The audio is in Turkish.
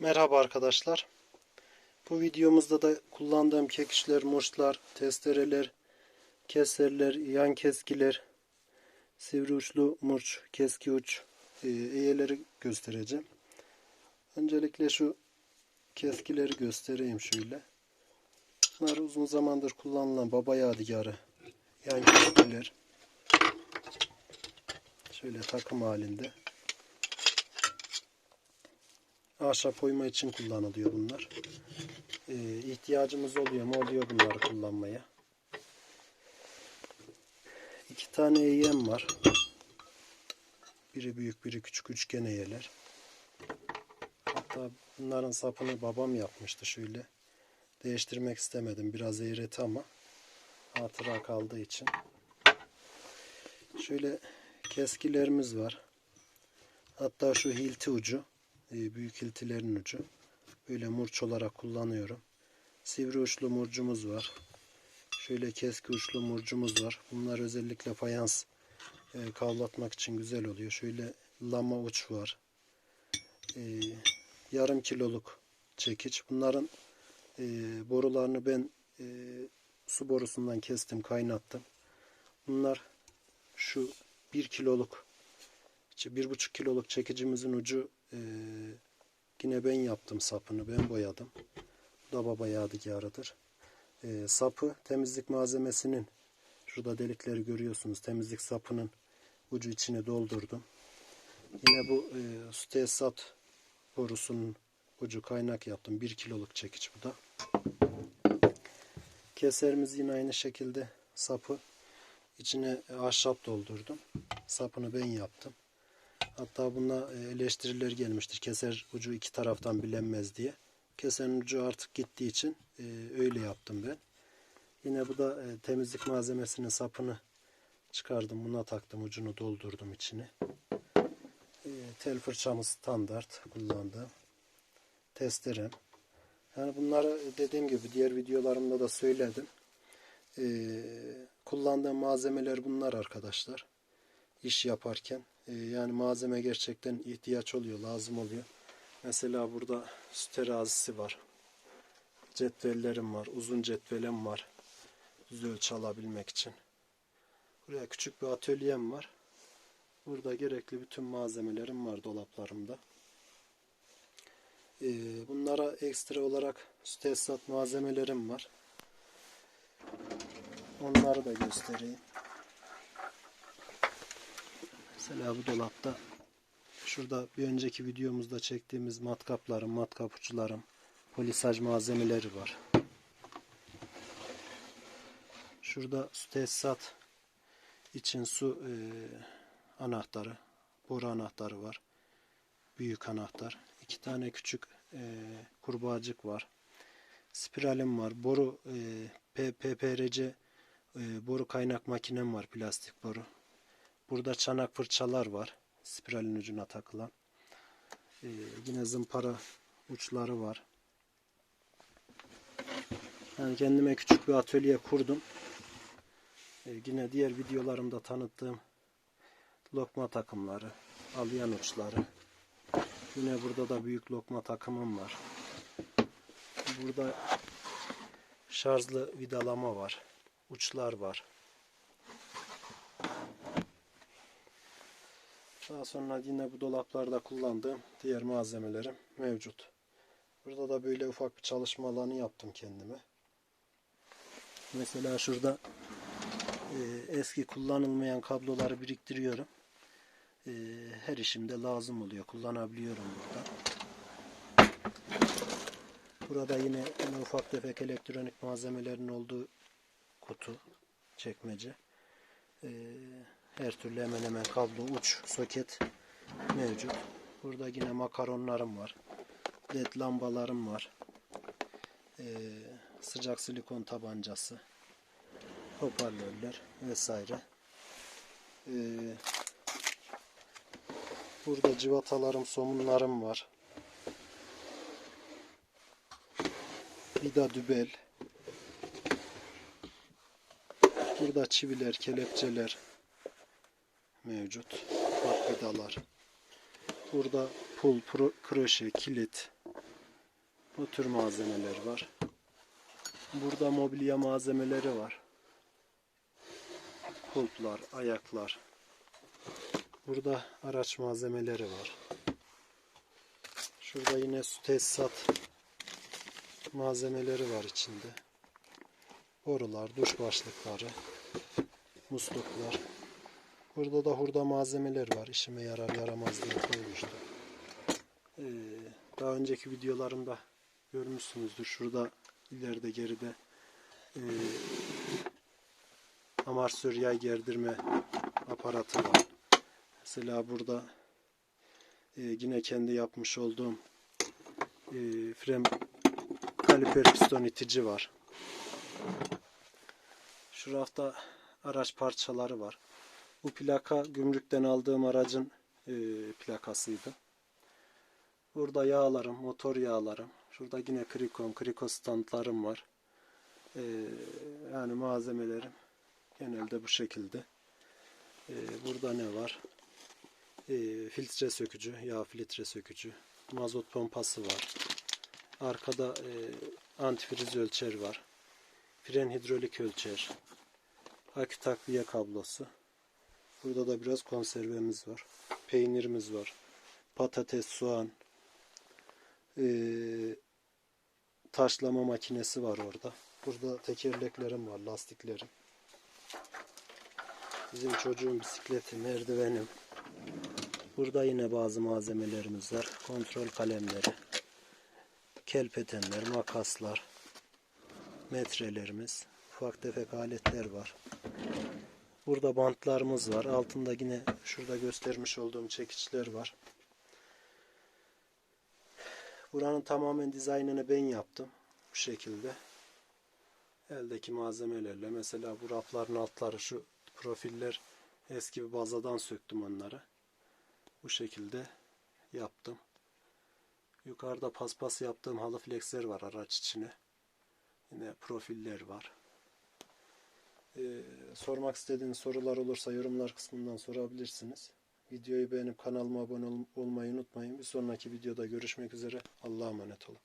Merhaba arkadaşlar. Bu videomuzda da kullandığım kekişler, muşlar, testereler, keserler, yan keskiler, sivri uçlu murç, keski uç e, eğeleri göstereceğim. Öncelikle şu keskileri göstereyim şöyle. Bunlar uzun zamandır kullanılan baba yadigarı yan keskiler. Şöyle takım halinde. Ahşap oyma için kullanılıyor bunlar. Ee, ihtiyacımız oluyor mu? Oluyor bunları kullanmaya. İki tane eğem var. Biri büyük, biri küçük üçgen eğeler. Hatta bunların sapını babam yapmıştı şöyle. Değiştirmek istemedim. Biraz eğreti ama hatıra kaldığı için. Şöyle keskilerimiz var. Hatta şu hilti ucu büyük hiltilerin ucu. Böyle murç olarak kullanıyorum. Sivri uçlu murcumuz var. Şöyle keski uçlu murcumuz var. Bunlar özellikle fayans e, kavlatmak için güzel oluyor. Şöyle lama uç var. E, yarım kiloluk çekiç. Bunların e, borularını ben e, su borusundan kestim, kaynattım. Bunlar şu bir kiloluk işte bir buçuk kiloluk çekicimizin ucu ee, yine ben yaptım sapını. Ben boyadım. Da baba yadigarıdır. Ee, sapı temizlik malzemesinin şurada delikleri görüyorsunuz. Temizlik sapının ucu içine doldurdum. Yine bu e, su tesisat borusunun ucu kaynak yaptım. 1 kiloluk çekiç bu da. Keserimiz yine aynı şekilde sapı içine ahşap doldurdum. Sapını ben yaptım. Hatta buna e, eleştiriler gelmiştir. Keser ucu iki taraftan bilenmez diye. Keserin ucu artık gittiği için e, öyle yaptım ben. Yine bu da e, temizlik malzemesinin sapını çıkardım. Buna taktım. Ucunu doldurdum içine. Tel fırçamız standart kullandığım. Testerem. Yani bunları dediğim gibi diğer videolarımda da söyledim. Kullandığım malzemeler bunlar arkadaşlar. İş yaparken ee, yani malzeme gerçekten ihtiyaç oluyor, lazım oluyor. Mesela burada su terazisi var. Cetvellerim var. Uzun cetvelim var. Düz ölçü alabilmek için. Buraya küçük bir atölyem var. Burada gerekli bütün malzemelerim var dolaplarımda. Ee, bunlara ekstra olarak su tesisat malzemelerim var. Onları da göstereyim. Mesela bu dolapta şurada bir önceki videomuzda çektiğimiz matkaplarım, matkap uçlarım, polisaj malzemeleri var. Şurada su tesisat için su e, anahtarı, boru anahtarı var. Büyük anahtar. İki tane küçük e, kurbağacık var. Spiralim var. Boru e, PPRC e, boru kaynak makinem var. Plastik boru. Burada çanak fırçalar var. Spiralin ucuna takılan. Ee, yine zımpara uçları var. Yani kendime küçük bir atölye kurdum. Ee, yine diğer videolarımda tanıttığım lokma takımları, alyan uçları. Yine burada da büyük lokma takımım var. Burada şarjlı vidalama var. Uçlar var. Daha sonra yine bu dolaplarda kullandığım diğer malzemelerim mevcut. Burada da böyle ufak bir çalışma alanı yaptım kendime. Mesela şurada e, eski kullanılmayan kabloları biriktiriyorum. E, her işimde lazım oluyor. Kullanabiliyorum burada. Burada yine, ufak tefek elektronik malzemelerin olduğu kutu, çekmece. Ee, her türlü hemen hemen kablo, uç, soket mevcut. Burada yine makaronlarım var. LED lambalarım var. Ee, sıcak silikon tabancası. Hoparlörler vesaire. Ee, burada civatalarım, somunlarım var. Vida dübel. Burada çiviler, kelepçeler, mevcut. Bak vidalar. Burada pul, pro, kroşe, kilit, Bu tür malzemeler var. Burada mobilya malzemeleri var. Kulplar, ayaklar. Burada araç malzemeleri var. Şurada yine su tesisat malzemeleri var içinde. Borular, duş başlıkları, musluklar. Burada da hurda malzemeler var. İşime yarar yaramaz diye koymuştum. Ee, daha önceki videolarımda görmüşsünüzdür. Şurada ileride geride e, amarsör yay gerdirme aparatı var. Mesela burada e, yine kendi yapmış olduğum e, frem kaliper piston itici var. Şu rafta araç parçaları var. Bu plaka gümrükten aldığım aracın e, plakasıydı. Burada yağlarım, motor yağlarım. Şurada yine krikon, kriko standlarım var. E, yani malzemelerim genelde bu şekilde. E, burada ne var? E, filtre sökücü, yağ filtre sökücü. Mazot pompası var. Arkada e, antifriz ölçer var. Fren hidrolik ölçer. Akü takviye kablosu. Burada da biraz konservemiz var. Peynirimiz var. Patates, soğan. Ee, taşlama makinesi var orada. Burada tekerleklerim var, lastiklerim. Bizim çocuğun bisikleti, merdivenim. Burada yine bazı malzemelerimiz var. Kontrol kalemleri. Kelpetenler, makaslar. Metrelerimiz. Ufak tefek aletler var. Burada bantlarımız var. Altında yine şurada göstermiş olduğum çekiçler var. Buranın tamamen dizaynını ben yaptım. Bu şekilde. Eldeki malzemelerle. Mesela bu rafların altları şu profiller eski bir bazadan söktüm onları. Bu şekilde yaptım. Yukarıda paspas yaptığım halı flexler var araç içine. Yine profiller var. Ee, sormak istediğiniz sorular olursa yorumlar kısmından sorabilirsiniz. Videoyu beğenip kanalıma abone ol- olmayı unutmayın. Bir sonraki videoda görüşmek üzere. Allah'a emanet olun.